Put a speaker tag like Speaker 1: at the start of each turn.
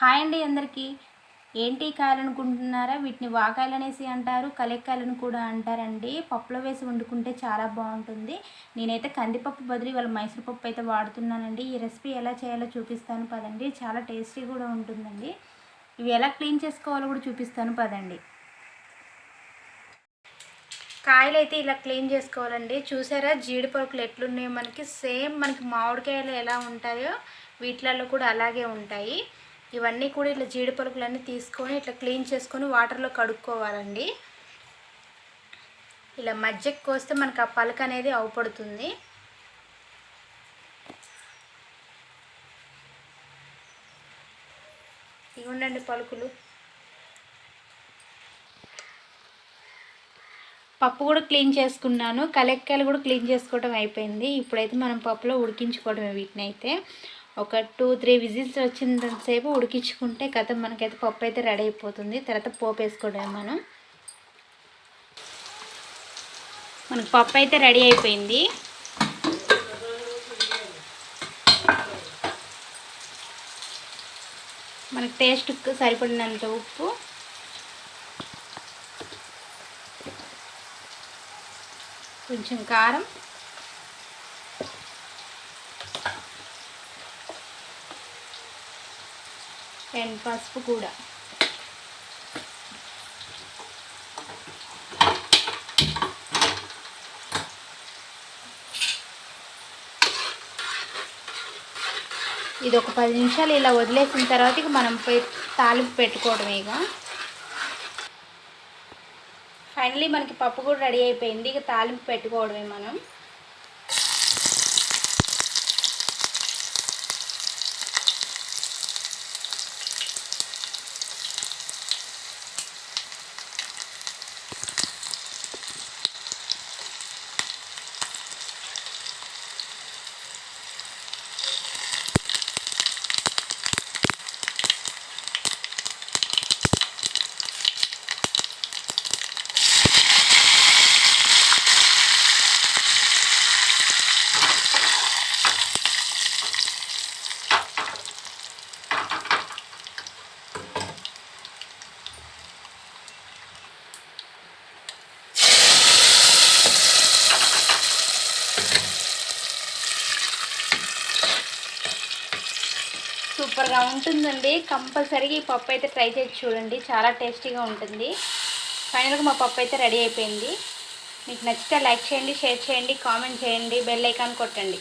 Speaker 1: Hi అండి అందరికీ. ఏంటి కాయలు అనుకుంటున్నారా వీటిని వాకాయలు అనేసి అంటారు కలెక్కాయలను కూడా అంటారండి. పప్పులో వేసి వండుకుంటే చాలా బాగుంటుంది. నేనైతే కందిపప్పు బదులు ఇవాళ మైసూర్ పప్పు అయితే వాడుతున్నానండి. ఈ రెసిపీ ఎలా చేయాలో చూపిస్తాను పదండి. చాలా టేస్టీ కూడా ఉంటుందండి. ఇవి ఎలా క్లీన్ చేసుకోవాలో కూడా చూపిస్తాను పదండి. కాయలు అయితే ఇలా క్లీన్ చేసుకోవాలండి. చూసారా? జీడిపప్పులు ఎట్లున్నాయో మనకి. సేమ్ మనకి మామిడికాయలు ఎలా ఉంటాయో వీటిలలో కూడా అలాగే ఉంటాయి. ఇవన్నీ కూడా ఇట్లా జీడిపలుకులన్నీ తీసుకొని ఇట్లా క్లీన్ చేసుకొని వాటర్లో కడుక్కోవాలండి. ఇలా మజ్జకి కోస్తే మనకు ఆ పలక అనేది అవపడుతుంది. ఇవ్వండి పలుకులు. పప్పు కూడా క్లీన్ చేసుకున్నాను. కలెక్కాయలు కూడా క్లీన్ చేసుకోవడం అయిపోయింది. ఇప్పుడైతే మనం పప్పులో ఉడికించుకోవడమే వీటిని అయితే. ఒక టూ త్రీ విజిల్స్ వచ్చినంతసేపు ఉడికించుకుంటే కథ మనకైతే పప్పు అయితే రెడీ అయిపోతుంది. తర్వాత పోపు వేసుకోవడం మనం. మనకు పప్పు అయితే రెడీ అయిపోయింది. మనకు టేస్ట్ సరిపడినంత ఉప్పు. కొంచెం కారం. అండ్ పసుపు కూడా. ఇది ఒక పది నిమిషాలు ఇలా వదిలేసిన తర్వాత ఇక మనం తాలింపు పెట్టుకోవడమే ఇక. ఫైనలీ మనకి పప్పు కూడా రెడీ అయిపోయింది. ఇక తాలింపు పెట్టుకోవడమే మనం. సూపర్గా ఉంటుందండి. కంపల్సరీగా ఈ పప్పు అయితే ట్రై చేసి చూడండి. చాలా టేస్టీగా ఉంటుంది. ఫైనల్గా మా పప్పు అయితే రెడీ అయిపోయింది. మీకు నచ్చితే లైక్ చేయండి షేర్ చేయండి కామెంట్ చేయండి బెల్ ఐకాన్ కొట్టండి.